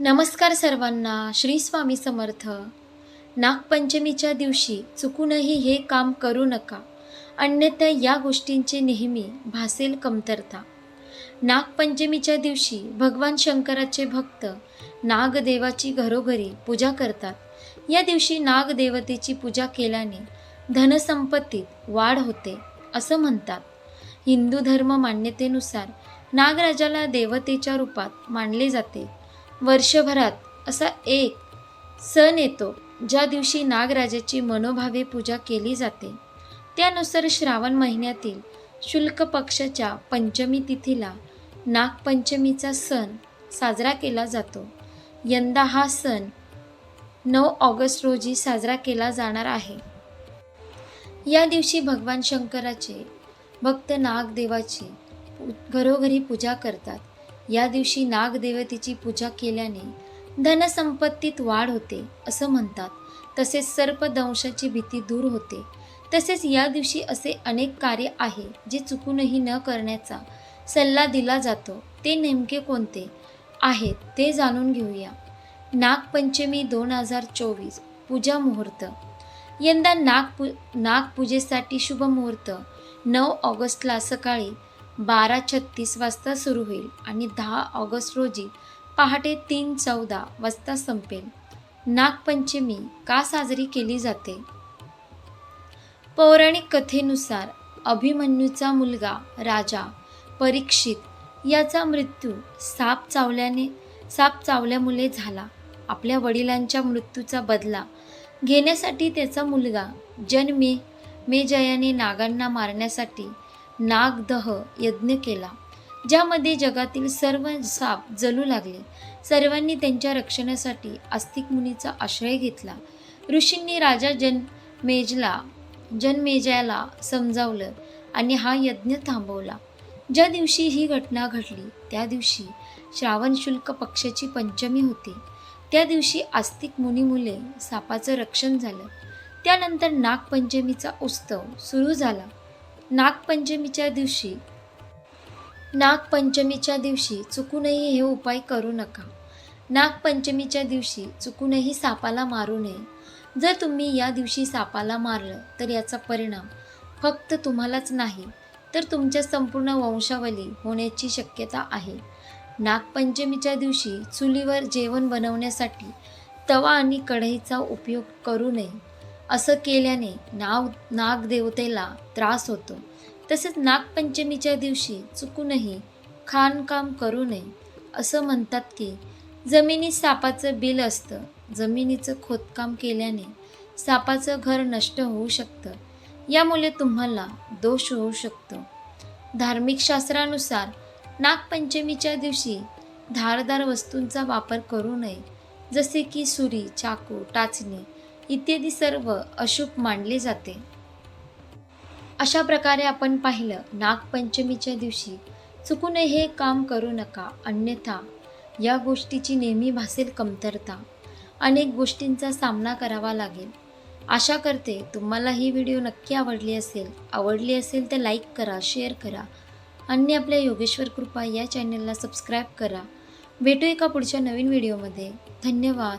नमस्कार सर्वांना श्री स्वामी समर्थ. नागपंचमीच्या दिवशी चुकूनही हे काम करू नका. अन्यथा या गोष्टींचे नेहमी भासेल कमतरता. नागपंचमीच्या दिवशी भगवान शंकराचे भक्त नागदेवाची घरोघरी पूजा करतात. या दिवशी नागदेवतेची पूजा केल्याने धनसंपत्तीत वाढ होते असं म्हणतात. हिंदू धर्म मान्यतेनुसार नागराजाला देवतेच्या रूपात मानले जाते. वर्षभरात असा एक सण येतो ज्या दिवशी नागराजाची मनोभावे पूजा केली जाते. त्यानुसार श्रावण महिन्यातील शुल्क पक्षाच्या पंचमी तिथीला नागपंचमीचा सण साजरा केला जातो. यंदा हा सण नऊ ऑगस्ट रोजी साजरा केला जाणार आहे. या दिवशी भगवान शंकराचे भक्त नागदेवाची घरोघरी पूजा करतात. या दिवशी नागदेवतेची पूजा केल्याने धनसंपत्तीत वाढ होते असं म्हणतात. तसेच सर्पदंशाची भीती दूर होते. तसेच या दिवशी असे अनेक कार्य आहे जे चुकूनही न करण्याचा सल्ला दिला जातो. ते नेमके कोणते आहेत ते जाणून घेऊया. नागपंचमी दोन हजार चोवीस पूजा मुहूर्त. यंदा नागपू नागपूजेसाठी शुभ मुहूर्त नऊ ऑगस्टला सकाळी बारा छत्तीस वाजता सुरू होईल आणि दहा ऑगस्ट रोजी पहाटे तीन चौदा वाजता संपेल. नागपंचमी का साजरी केली जाते? पौराणिक कथेनुसार अभिमन्यूचा मुलगा राजा परीक्षित याचा मृत्यू साप चावल्याने साप चावल्यामुळे झाला. आपल्या वडिलांच्या मृत्यूचा बदला घेण्यासाठी त्याचा मुलगा जन्मे मेजयाने नागांना मारण्यासाठी नागदह यज्ञ केला ज्यामध्ये जगातील सर्व साप जलू लागले. सर्वांनी त्यांच्या रक्षणासाठी आस्तिक मुनीचा आश्रय घेतला. ऋषींनी राजा जनमेजला जनमेजयाला समजावलं आणि हा यज्ञ थांबवला. ज्या दिवशी ही घटना घडली त्या दिवशी श्रावण शुल्क पक्षाची पंचमी होती. त्या दिवशी आस्तिक मुनीमुले सापाचं रक्षण झालं. त्यानंतर नागपंचमीचा उत्सव सुरू झाला. नागपंचमीच्या दिवशी. नागपंचमीच्या दिवशी चुकूनही हे उपाय करू नका. नागपंचमीच्या दिवशी चुकूनही सापाला मारू नये. जर तुम्ही या दिवशी सापाला मारलं तर याचा परिणाम फक्त तुम्हालाच नाही तर तुमच्या संपूर्ण वंशावली होण्याची शक्यता आहे. नागपंचमीच्या दिवशी चुलीवर जेवण बनवण्यासाठी तवा आणि कढईचा उपयोग करू नये. असं केल्याने नाव नागदेवतेला त्रास होतो. तसेच नागपंचमीच्या दिवशी चुकूनही खाणकाम करू नये असं म्हणतात की जमिनीत सापाचं बिल असतं. जमिनीचं खोदकाम केल्याने सापाचं घर नष्ट होऊ शकतं. यामुळे तुम्हाला दोष होऊ शकतो. धार्मिक शास्त्रानुसार नागपंचमीच्या दिवशी धारदार वस्तूंचा वापर करू नये जसे की सुरी चाकू टाचणी इत्यादी सर्व अशुभ मानले जाते. अशा प्रकारे आपण पाहिलं नागपंचमीच्या दिवशी चुकून हे काम करू नका अन्यथा या गोष्टीची नेहमी भासेल कमतरता. अनेक गोष्टींचा सामना करावा लागेल. आशा करते तुम्हाला ही व्हिडिओ नक्की आवडली असेल. आवडली असेल तर लाईक करा शेअर करा आणि आपल्या योगेश्वर कृपा या चॅनलला सबस्क्राईब करा. भेटू एका पुढच्या नवीन व्हिडिओमध्ये. धन्यवाद.